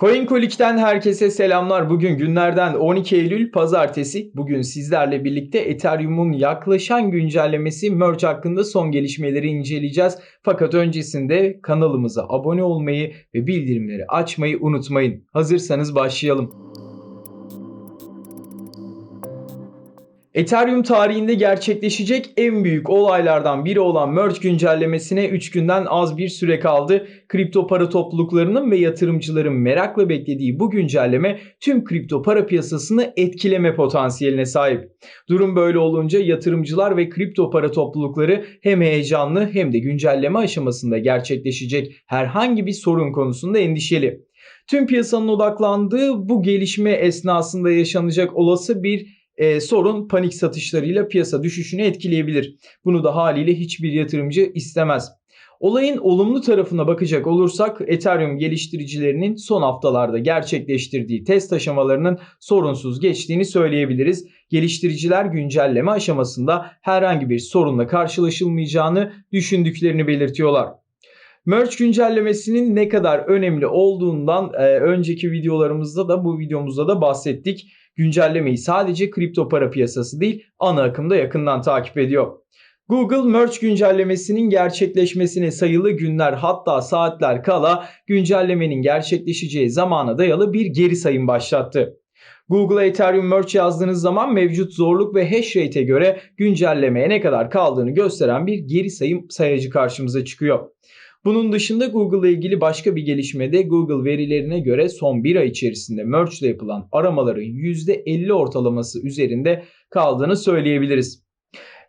CoinColic'ten herkese selamlar. Bugün günlerden 12 Eylül Pazartesi. Bugün sizlerle birlikte Ethereum'un yaklaşan güncellemesi Merge hakkında son gelişmeleri inceleyeceğiz. Fakat öncesinde kanalımıza abone olmayı ve bildirimleri açmayı unutmayın. Hazırsanız başlayalım. Ethereum tarihinde gerçekleşecek en büyük olaylardan biri olan Merge güncellemesine 3 günden az bir süre kaldı. Kripto para topluluklarının ve yatırımcıların merakla beklediği bu güncelleme tüm kripto para piyasasını etkileme potansiyeline sahip. Durum böyle olunca yatırımcılar ve kripto para toplulukları hem heyecanlı hem de güncelleme aşamasında gerçekleşecek herhangi bir sorun konusunda endişeli. Tüm piyasanın odaklandığı bu gelişme esnasında yaşanacak olası bir e, sorun panik satışlarıyla piyasa düşüşünü etkileyebilir. Bunu da haliyle hiçbir yatırımcı istemez. Olayın olumlu tarafına bakacak olursak Ethereum geliştiricilerinin son haftalarda gerçekleştirdiği test aşamalarının sorunsuz geçtiğini söyleyebiliriz. Geliştiriciler güncelleme aşamasında herhangi bir sorunla karşılaşılmayacağını düşündüklerini belirtiyorlar. Merge güncellemesinin ne kadar önemli olduğundan e, önceki videolarımızda da bu videomuzda da bahsettik güncellemeyi sadece kripto para piyasası değil ana akımda yakından takip ediyor. Google Merge güncellemesinin gerçekleşmesine sayılı günler hatta saatler kala güncellemenin gerçekleşeceği zamana dayalı bir geri sayım başlattı. Google'a Ethereum Merge yazdığınız zaman mevcut zorluk ve hash rate'e göre güncellemeye ne kadar kaldığını gösteren bir geri sayım sayacı karşımıza çıkıyor. Bunun dışında Google ile ilgili başka bir gelişmede Google verilerine göre son bir ay içerisinde Merge ile yapılan aramaların %50 ortalaması üzerinde kaldığını söyleyebiliriz.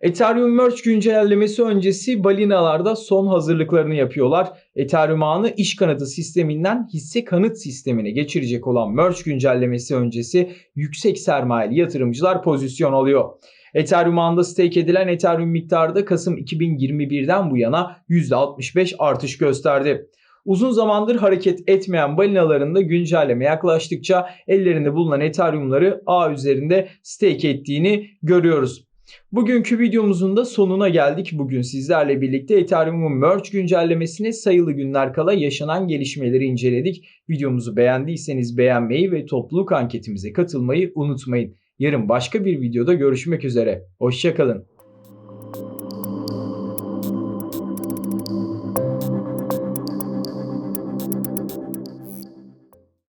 Ethereum Merge güncellemesi öncesi balinalarda son hazırlıklarını yapıyorlar. Ethereum ağını iş kanadı sisteminden hisse kanıt sistemine geçirecek olan Merge güncellemesi öncesi yüksek sermayeli yatırımcılar pozisyon alıyor. Ethereum ağında stake edilen Ethereum miktarı da Kasım 2021'den bu yana %65 artış gösterdi. Uzun zamandır hareket etmeyen balinaların da güncelleme yaklaştıkça ellerinde bulunan Ethereum'ları ağ üzerinde stake ettiğini görüyoruz. Bugünkü videomuzun da sonuna geldik. Bugün sizlerle birlikte Ethereum'un Merge güncellemesine sayılı günler kala yaşanan gelişmeleri inceledik. Videomuzu beğendiyseniz beğenmeyi ve topluluk anketimize katılmayı unutmayın. Yarın başka bir videoda görüşmek üzere. Hoşçakalın.